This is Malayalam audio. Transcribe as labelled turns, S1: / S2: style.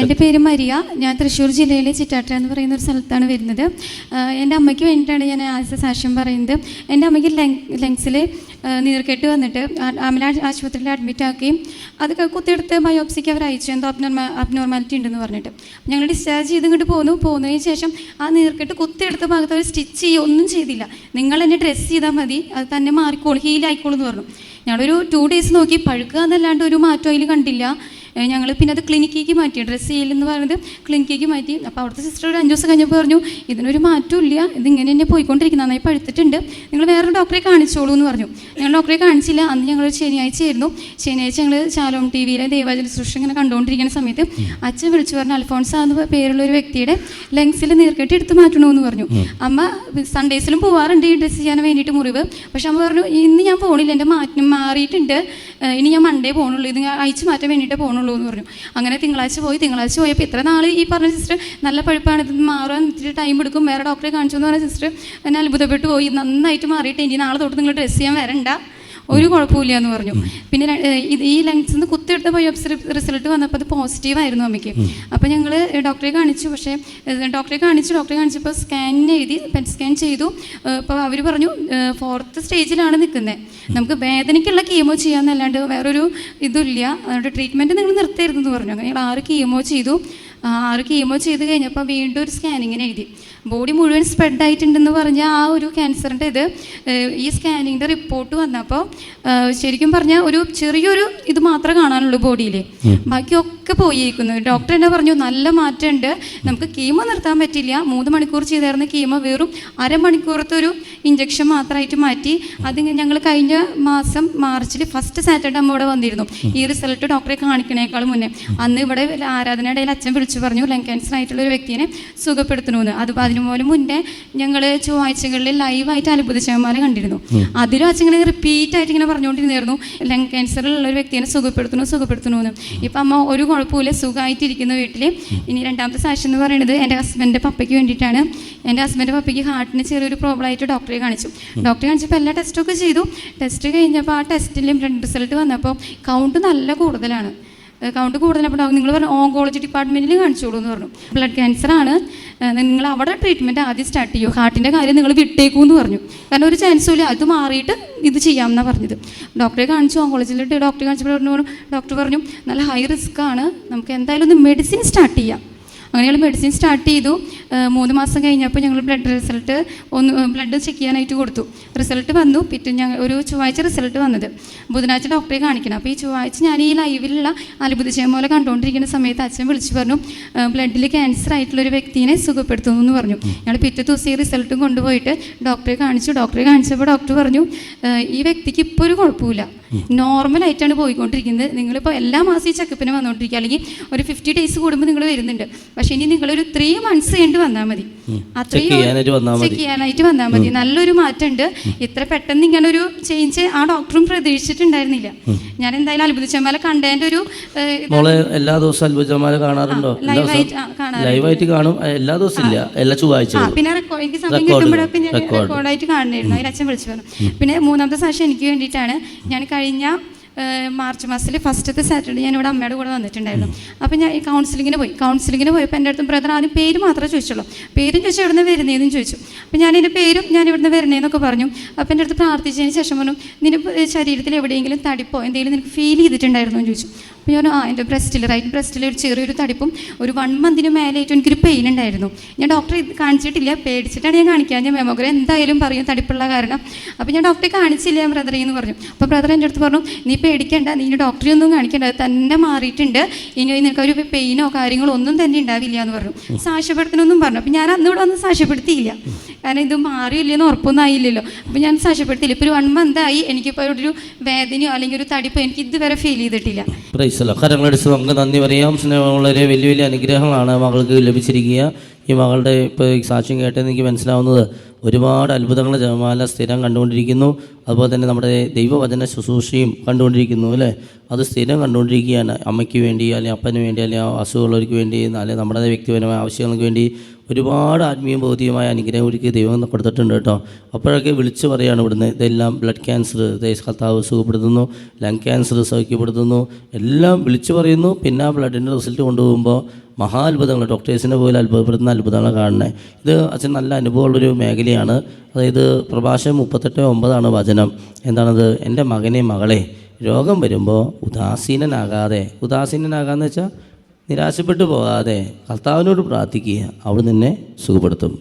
S1: എന്റെ പേര് മരിയ. ഞാൻ തൃശ്ശൂർ ജില്ലയിലെ ചിറ്റാറ്റ എന്ന് പറയുന്ന ഒരു സ്ഥലത്താണ് വരുന്നത്. എന്റെ അമ്മയ്ക്ക് വേണ്ടിയിട്ടാണ് ഞാൻ ആദ്യത്തെ സാക്ഷ്യം പറയുന്നത്. എന്റെ അമ്മയ്ക്ക് ലങ്സിൽ നീർക്കെട്ട് വന്നിട്ട് അമല ആശുപത്രിയിൽ അഡ്മിറ്റ് ആക്കുകയും അത് കുത്തിയെടുത്ത് ബയോപ്സിക്ക് അവർ അയച്ചു. എന്തോ അബ്നോർമ അബ്നോർമാലിറ്റി ഉണ്ടെന്ന് പറഞ്ഞിട്ട്. ഞങ്ങൾ ഡിസ്ചാർജ് ചെയ്ത് ഇങ്ങോട്ട് പോന്നു. പോകുന്നതിന് ശേഷം ആ നീർക്കെട്ട് കുത്തിയെടുത്ത ഭാഗത്ത് അവർ സ്റ്റിച്ച് ചെയ്യുക ഒന്നും ചെയ്തില്ല. നിങ്ങൾ എന്നെ ഡ്രസ്സ് ചെയ്താൽ മതി. അത് തന്നെ മാറിക്കോളും. ഹീലായിക്കോളും എന്ന് പറഞ്ഞു. ഞങ്ങളൊരു ടു ഡേയ്സ് നോക്കി. പഴുക്കുക എന്നല്ലാണ്ട് ഒരു മാറ്റം അതിൽ കണ്ടില്ല. ഞങ്ങൾ പിന്നെ അത് ക്ലിനിക്കിലേക്ക് മാറ്റി. ഡ്രസ്സ് ചെയ്യലെന്ന് പറയുന്നത് ക്ലിനിക്കിലേക്ക് മാറ്റി. അപ്പോൾ അവിടുത്തെ സിസ്റ്റർ ഒരു അഞ്ച് ദിവസം കഴിഞ്ഞപ്പോൾ പറഞ്ഞു ഇതിനൊരു മാറ്റമില്ല ഇതിങ്ങനെ തന്നെ പോയിക്കൊണ്ടിരിക്കുന്ന. നന്നായി പഴുത്തിട്ടുണ്ട്. നിങ്ങൾ വേറൊരു ഡോക്ടറെ കാണിച്ചോളൂ എന്ന് പറഞ്ഞു. ഞങ്ങൾ ഡോക്ടറെ കാണിച്ചില്ല. അന്ന് ഞങ്ങൾ ശനിയാഴ്ച ആയിരുന്നു. ശനിയാഴ്ച ഞങ്ങൾ ചാലോം ടി വിയിലെ ദേവാജല സുഷ ഇങ്ങനെ കണ്ടുകൊണ്ടിരിക്കുന്ന സമയത്ത് അച്ഛൻ വിളിച്ചു പറഞ്ഞു അൽഫോൺസ എന്ന് പേരുള്ള ഒരു വ്യക്തിയുടെ ലങ്സിൽ നീർക്കെട്ട് എടുത്ത് മാറ്റണമെന്ന് പറഞ്ഞു. അമ്മ സൺഡേസിലും പോവാറുണ്ട് ഈ ഡ്രസ്സ് ചെയ്യാൻ വേണ്ടിയിട്ട് മുറിവ്. പക്ഷെ അമ്മ പറഞ്ഞു ഇന്ന് ഞാൻ പോണില്ല. എന്റെ മാറ്റം മാറിയിട്ടുണ്ട്. ഇനി ഞാൻ മൺഡേ പോകണുള്ളൂ ഇത് അയച്ചു മാറ്റാൻ വേണ്ടിയിട്ട് പോകണുള്ളൂ എന്ന് പറഞ്ഞു. അങ്ങനെ തിങ്കളാഴ്ച പോയി. തിങ്കളാഴ്ച പോയപ്പോൾ ഇത്ര നാൾ ഈ പറഞ്ഞ സിസ്റ്റർ നല്ല പഴുപ്പാണ്. ഇത് മാറാൻ ഇത്തിരി ടൈം എടുക്കും. വേറെ ഡോക്ടറെ കാണിച്ചു എന്ന് പറഞ്ഞ സിസ്റ്റർ എന്നെ അത്ഭുതപ്പെട്ടു പോയി. നന്നായിട്ട് മാറിയിട്ട് ഇനി നാളെ തൊട്ട് നിങ്ങൾ ഡ്രസ്സ് ചെയ്യാൻ വരണ്ട. ഒരു കുഴപ്പമില്ല എന്ന് പറഞ്ഞു. പിന്നെ ഈ ലങ്സിൽ നിന്ന് കുത്തിയെടുത്ത ബയോപ്സി റിസൾട്ട് വന്നപ്പോൾ അത് പോസിറ്റീവ് ആയിരുന്നു അമ്മയ്ക്ക്. അപ്പോൾ ഞങ്ങൾ ഡോക്ടറെ കാണിച്ചു. പക്ഷേ ഡോക്ടറെ കാണിച്ചു. ഡോക്ടറെ കാണിച്ചപ്പോൾ സ്കാൻ എഴുതി പെറ്റ് സ്കാൻ ചെയ്തു. അപ്പോൾ അവർ പറഞ്ഞു ഫോർത്ത് സ്റ്റേജിലാണ് നിൽക്കുന്നത് നമുക്ക് വേദനയ്ക്കുള്ള കീമോ ചെയ്യാമെന്നല്ലാണ്ട് വേറൊരു ഇതില്ല. അതുകൊണ്ട് ട്രീറ്റ്മെന്റ് നിങ്ങൾ നിർത്തരുതെന്ന് പറഞ്ഞു. അങ്ങനെ ഞങ്ങൾ ആറ് കീമോ ചെയ്തു. ആറ് കീമോ ചെയ്ത് കഴിഞ്ഞപ്പോൾ വീണ്ടും ഒരു സ്കാനിങ്ങിന് എഴുതി. ബോഡി മുഴുവൻ സ്പ്രെഡ് ആയിട്ടുണ്ടെന്ന് പറഞ്ഞ ആ ഒരു ക്യാൻസറിന്റെ ഇത് ഈ സ്കാനിങ്ങിന്റെ റിപ്പോർട്ട് വന്നപ്പോൾ ശരിക്കും പറഞ്ഞാൽ ഒരു ചെറിയൊരു ഇത് മാത്രമേ കാണാനുള്ളൂ ബോഡിയിൽ ബാക്കിയൊക്കെ പോയിരിക്കുന്നു. ഡോക്ടർ എന്നെ പറഞ്ഞു നല്ല മാറ്റമുണ്ട്. നമുക്ക് കീമോ നിർത്താൻ പറ്റില്ല. മൂന്ന് മണിക്കൂർ ചെയ്തായിരുന്ന കീമോ വെറും അരമണിക്കൂറത്തെ ഒരു ഇഞ്ചക്ഷൻ മാത്രമായിട്ട് മാറ്റി. അത് ഞങ്ങൾ കഴിഞ്ഞ മാസം മാർച്ചിൽ ഫസ്റ്റ് സാറ്റർഡേ അമ്മ ഇവിടെ വന്നിരുന്നു. ഈ റിസൾട്ട് ഡോക്ടറെ കാണിക്കണേക്കാൾ മുന്നേ. അന്ന് ഇവിടെ ആരാധനയുടെ അച്ഛൻ വിളിച്ചു പറഞ്ഞു ലങ് ക്യാൻസർ ആയിട്ടുള്ള ഒരു വ്യക്തിയെ സുഖപ്പെടുത്തണമെന്ന് അത് അതിനു മുന്നേ ഞങ്ങൾ ചൊവ്വാഴ്ചകളിൽ ലൈവായിട്ട് അത്ഭുത ശതമാനം കണ്ടിരുന്നു. അതിലും അച്ഛൻ ഇങ്ങനെ റിപ്പീറ്റ് ആയിട്ട് ഇങ്ങനെ പറഞ്ഞുകൊണ്ടിരുന്നായിരുന്നു. ലങ് ക്യാൻസറിലുള്ള ഒരു വ്യക്തിയെ സുഖപ്പെടുത്തണു സുഖപ്പെടുത്തണു എന്ന് ഇപ്പം അമ്മ ഒരു കുഴപ്പമില്ല സുഖമായിട്ടിരിക്കുന്ന വീട്ടിൽ ഇനി രണ്ടാമത്തെ സാക്ഷി എന്ന് പറയുന്നത് എന്റെ ഹസ്ബൻഡിന്റെ പപ്പയ്ക്ക് വേണ്ടിയിട്ടാണ്. എന്റെ ഹസ്ബൻഡ് പപ്പയ്ക്ക് ഹാർട്ടിന് ചെറിയൊരു പ്രോബ്ലം ആയിട്ട് ഡോക്ടറെ കാണിച്ചു. ഡോക്ടറെ കാണിച്ചപ്പോൾ എല്ലാ ടെസ്റ്റൊക്കെ ചെയ്തു. ടെസ്റ്റ് കഴിഞ്ഞപ്പോൾ ആ ടെസ്റ്റിലും റിസൾട്ട് വന്നപ്പോൾ കൗണ്ട് നല്ല കൂടുതലാണ്. കൗണ്ട് കൂടുതലപ്പോൾ നിങ്ങൾ പറഞ്ഞു ഓങ്കോളജി ഡിപ്പാർട്ട്മെന്റിൽ കാണിച്ചോളൂ എന്ന് പറഞ്ഞു. ബ്ലഡ് ക്യാൻസർ ആണ്. നിങ്ങൾ അവിടെ ട്രീറ്റ്മെന്റ് ആദ്യം സ്റ്റാർട്ട് ചെയ്യൂ. ഹാർട്ടിന്റെ കാര്യം നിങ്ങൾ വിട്ടേക്കൂ എന്ന് പറഞ്ഞു. കാരണം ഒരു ചാൻസും ഇല്ല. അത് മാറിയിട്ട് ഇത് ചെയ്യാമെന്നാണ് പറഞ്ഞത്. ഡോക്ടറെ കാണിച്ചു ഓങ്കോളജിയിൽ ഡോക്ടറെ കാണിച്ചപ്പോൾ പറഞ്ഞു ഡോക്ടർ പറഞ്ഞു നല്ല ഹൈ റിസ്ക് ആണ്. നമുക്ക് എന്തായാലും ഒന്ന് മെഡിസിൻ സ്റ്റാർട്ട് ചെയ്യാം. അങ്ങനെ ഞങ്ങൾ മെഡിസിൻ സ്റ്റാർട്ട് ചെയ്തു മൂന്ന് മാസം കഴിഞ്ഞപ്പോൾ ഞങ്ങൾ ബ്ലഡ് റിസൾട്ട് ഒന്ന് ബ്ലഡ് ചെക്ക് ചെയ്യാനായിട്ട് കൊടുത്തു. റിസൾട്ട് വന്നു. പിറ്റേ ഞങ്ങൾ ഒരു ചൊവ്വാഴ്ച റിസൾട്ട് വന്നത്. ബുധനാഴ്ച ഡോക്ടറെ കാണിക്കണം. അപ്പോൾ ഈ ചൊവ്വാഴ്ച ഞാൻ ഈ ലൈവിലുള്ള അത്ഭുത പോലെ കണ്ടുകൊണ്ടിരിക്കുന്ന സമയത്ത് അച്ഛൻ വിളിച്ചു പറഞ്ഞു ബ്ലഡിൽ ക്യാൻസർ ആയിട്ടുള്ള ഒരു വ്യക്തിനെ സുഖപ്പെടുത്തുന്നു എന്ന് പറഞ്ഞു. ഞങ്ങൾ പിറ്റേ ദിവസം ഈ റിസൾട്ടും കൊണ്ടുപോയിട്ട് ഡോക്ടറെ കാണിച്ചു. ഡോക്ടറെ കാണിച്ചപ്പോൾ ഡോക്ടർ പറഞ്ഞു ഈ വ്യക്തിക്ക് ഇപ്പോൾ ഒരു കുഴപ്പമില്ല നോർമലായിട്ടാണ് പോയിക്കൊണ്ടിരിക്കുന്നത്. നിങ്ങളിപ്പോൾ എല്ലാ മാസം ഈ ചെക്കപ്പിന് വന്നുകൊണ്ടിരിക്കുക അല്ലെങ്കിൽ ഒരു ഫിഫ്റ്റി ഡേയ്സ് കൂടുമ്പോൾ നിങ്ങൾ വരുന്നുണ്ട്. പക്ഷേ ഇനി നിങ്ങളൊരു ത്രീ മന്ത്സ് കഴിഞ്ഞിട്ട് വന്നാൽ മതി. ചെക്ക് ചെയ്യാനായിട്ട് വന്നാൽ മതി. നല്ലൊരു മാറ്റമുണ്ട്. ഇത്ര പെട്ടെന്ന് ഇങ്ങനെ ഒരു ചേഞ്ച് ആ ഡോക്ടറും പ്രതീക്ഷിച്ചിട്ടുണ്ടായിരുന്നില്ല. ഞാൻ എന്തായാലും അത്ഭുതച്ചമാല കണ്ടതിന്റെ ഒരു
S2: എല്ലാ ദിവസവും അത്ഭുതച്ചമാല കാണാറുണ്ടോ?
S1: ലൈവായിട്ട്.
S2: ലൈവായിട്ട് കാണും. ഏ, എല്ലാ ദിവസവും ഇല്ല. എല്ലാ ചൊവ്വാഴ്ച
S1: പിന്നെ റെക്കോർഡ് എനിക്ക് സമയം. കിട്ടുമ്പോഴൊക്കെ ഞാൻ. റെക്കോർഡായിട്ട് കാണുന്നുണ്ടായിരുന്നു അതിൽ അച്ഛൻ വിളിച്ചു പറഞ്ഞു. പിന്നെ മൂന്നാമത്തെ സാക്ഷി എനിക്ക് വേണ്ടിയിട്ടാണ്. ഞാൻ കഴിഞ്ഞ മാർച്ച് മാസത്തിൽ ഫസ്റ്റത്തെ സാറ്റർഡേ ഞാൻ ഇവിടെ അമ്മയുടെ കൂടെ വന്നിട്ടുണ്ടായിരുന്നു. അപ്പം ഞാൻ ഈ കൗൺസിലിങ്ങിന് പോയി. കൗൺസിലിങ്ങിന് പോയപ്പോൾ എന്റെ അടുത്ത് ബ്രദർ ആദ്യം പേര് മാത്രമേ ചോദിച്ചുള്ളൂ. പേരും ചോദിച്ചു എവിടെ നിന്ന് വരുന്നതെന്നും ചോദിച്ചു. അപ്പം ഞാൻ എന്റെ പേരും ഞാൻ ഇവിടുന്ന് വരണേന്നൊക്കെ പറഞ്ഞു. അപ്പം എന്റെ അടുത്ത് പ്രാർത്ഥിച്ചതിന് ശേഷം പറഞ്ഞു നിന്റെ ശരീരത്തിൽ എവിടെയെങ്കിലും തടിപ്പോ? എന്തെങ്കിലും നിനക്ക് ഫീൽ ചെയ്തിട്ടുണ്ടായിരുന്നു? എന്ന് ചോദിച്ചു. അപ്പോൾ ഞാൻ ആ എന്റെ ബ്രസ്റ്റിൽ റൈറ്റ് ബ്രസ്റ്റിൽ ഒരു ചെറിയൊരു തടിപ്പും ഒരു വൺ മന്തിന് മേലായിട്ട് എനിക്കൊരു പെയിൻ ഉണ്ടായിരുന്നു. ഞാൻ ഡോക്ടറെ കാണിച്ചിട്ടില്ല. പേടിച്ചിട്ടാണ് ഞാൻ കാണിക്കാൻ ഞാൻ മെമോഗ്രാം എന്തായാലും പറയും തടിപ്പുള്ള കാരണം. അപ്പോൾ ഞാൻ ഡോക്ടറെ കാണിച്ചില്ല ബ്രദറെ എന്ന് പറഞ്ഞു. അപ്പോൾ ബ്രദർ എന്റെ അടുത്ത് പറഞ്ഞു നീ പേടിക്കണ്ട നീ ഇനി ഡോക്ടറെ ഒന്നും കാണിക്കേണ്ട. അത് തന്നെ മാറിയിട്ടുണ്ട്. ഇനി നിനക്ക് ഒരു പെയിനോ കാര്യങ്ങളോ ഒന്നും തന്നെ ഉണ്ടാവില്ല എന്ന് പറഞ്ഞു. സാക്ഷ്യപ്പെടുത്തണമെന്നും പറഞ്ഞു. അപ്പോൾ ഞാൻ അന്ന് ഒന്നും വന്ന് സാക്ഷ്യപ്പെടുത്തിയില്ല. കാരണം ഇത് മാറിയില്ലെന്ന് ഉറപ്പൊന്നും ആയില്ലല്ലോ. അപ്പോൾ ഞാൻ സാക്ഷ്യപ്പെടുത്തില്ല ഇപ്പോൾ ഒരു വൺ മന്ത് ആയി എനിക്കിപ്പോൾ ഒരു വേദനയോ അല്ലെങ്കിൽ ഒരു തടിപ്പോ എനിക്ക് ഇതുവരെ ഫീൽ ചെയ്തിട്ടില്ല.
S2: കരങ്ങളടിച്ച് നമുക്ക് നന്ദി പറയാം. വളരെ വലിയ വലിയ അനുഗ്രഹങ്ങളാണ് മകൾക്ക് ലഭിച്ചിരിക്കുക. ഈ മകളുടെ ഇപ്പോൾ സാക്ഷ്യം കേട്ട് എനിക്ക് മനസ്സിലാവുന്നത് ഒരുപാട് അത്ഭുതങ്ങൾ ജപമാല സ്ഥിരം കണ്ടുകൊണ്ടിരിക്കുന്നു. അതുപോലെ തന്നെ നമ്മുടെ ദൈവവചന ശുശ്രൂഷയും കണ്ടുകൊണ്ടിരിക്കുന്നു അല്ലേ? അത് സ്ഥിരം കണ്ടുകൊണ്ടിരിക്കുകയാണ്. അമ്മയ്ക്ക് വേണ്ടി അല്ലെങ്കിൽ അപ്പന് വേണ്ടി അല്ലെങ്കിൽ അസുഖമുള്ളവർക്ക് വേണ്ടി അല്ലെങ്കിൽ നമ്മുടെ വ്യക്തിപരമായ ആവശ്യങ്ങൾക്ക് വേണ്ടി ഒരുപാട് ആത്മീയ ഭൗതികമായ അനുഗ്രഹം ഒരിക്കൽ ദൈവം കൊടുത്തിട്ടുണ്ട് കേട്ടോ. അപ്പോഴൊക്കെ വിളിച്ചു പറയുകയാണ് ഇവിടുന്ന് ഇതെല്ലാം ബ്ലഡ് ക്യാൻസർ കർത്താവ് സുഖപ്പെടുത്തുന്നു ലങ് ക്യാൻസർ സൗഖ്യപ്പെടുത്തുന്നു. എല്ലാം വിളിച്ചു പറയുന്നു. പിന്നെ ആ ബ്ലഡിന്റെ റിസൾട്ട് കൊണ്ടുപോകുമ്പോൾ മഹാ അത്ഭുതങ്ങൾ ഡോക്ടേഴ്സിനെ പോലെ അത്ഭുതപ്പെടുന്ന അത്ഭുതങ്ങൾ കാണുന്നത്. ഇത് അച്ഛൻ നല്ല അനുഭവമുള്ളൊരു മേഖലയാണ്. അതായത് പ്രഭാഷകം മുപ്പത്തെട്ട് ഒമ്പതാണ് വചനം. എന്താണത്? എന്റെ മകനെ മകളെ രോഗം വരുമ്പോൾ ഉദാസീനനാകാതെ. ഉദാസീനനാകാന്ന് വെച്ചാൽ നിരാശപ്പെട്ടു പോകാതെ കർത്താവിനോട് പ്രാർത്ഥിക്കുക. അവിടെ നിന്നെ സുഖപ്പെടുത്തും.